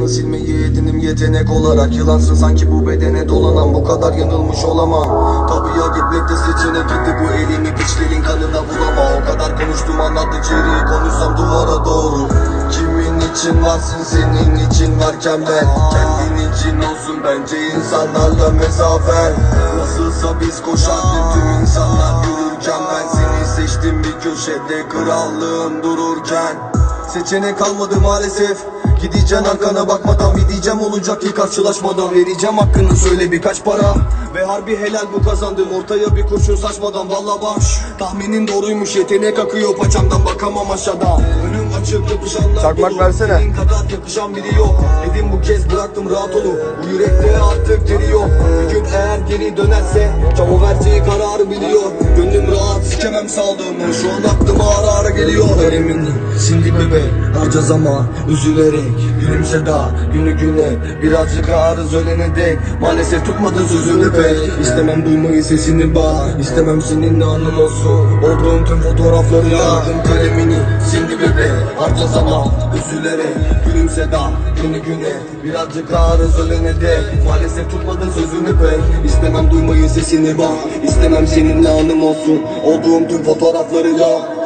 Anılarını silmeyi edinim yetenek olarak. Yılansın sanki bu bedene dolanan Bu kadar yanılmış olamam. Kapıya gitmek de seçenek gitti Bu elimi piçlerin kanına bulama O kadar konuştum anlattı içeriği Konuşsam duvara doğru. Kimin için varsın senin için varken ben? Kendin için olsun bence insanlarla mesafen. Nasılsa biz koşardık tüm insanlar yürürken. Ben seni seçtim bir köşede krallığın dururken Seçenek kalmadı maalesef. Gideceksin arkana bakmadan bir diyeceğim olacak ki karşılaşmadan Vereceğim hakkını söyle birkaç para. Ve harbi helal bu kazandım. Ortaya bir kurşun saçmadan Valla baş. Tahminin doğruymuş yetenek akıyor. Paçamdan bakamam aşağıda Önüm açık yapışanlar Çakmak dolu. versene. Senin kadar yakışan biri yok. Dedim bu kez bıraktım rahat olu Bu yürekte artık deri yok. Bir gün eğer geri dönerse Çavo vereceği kararı biliyor rahat sikemem sağlığımı Şu an aklıma ara ara geliyor Elimini şimdi bebe harca zaman Üzülerek. Gülümse daha günü güne. Birazcık ağrız ölene dek. Maalesef tutmadın sözünü pek İstemem duymayı sesini bağ İstemem seninle anım olsun. Olduğum tüm fotoğrafları yardım kalemini. Şimdi bebe harca zaman Üzülerek. Gülümse daha günü güne. Birazcık ağrız ölene dek. Maalesef tutmadın sözünü pek İstemem duymayı sesini bağ İstemem seninle anım olsun. Olduğum tüm fotoğrafları ya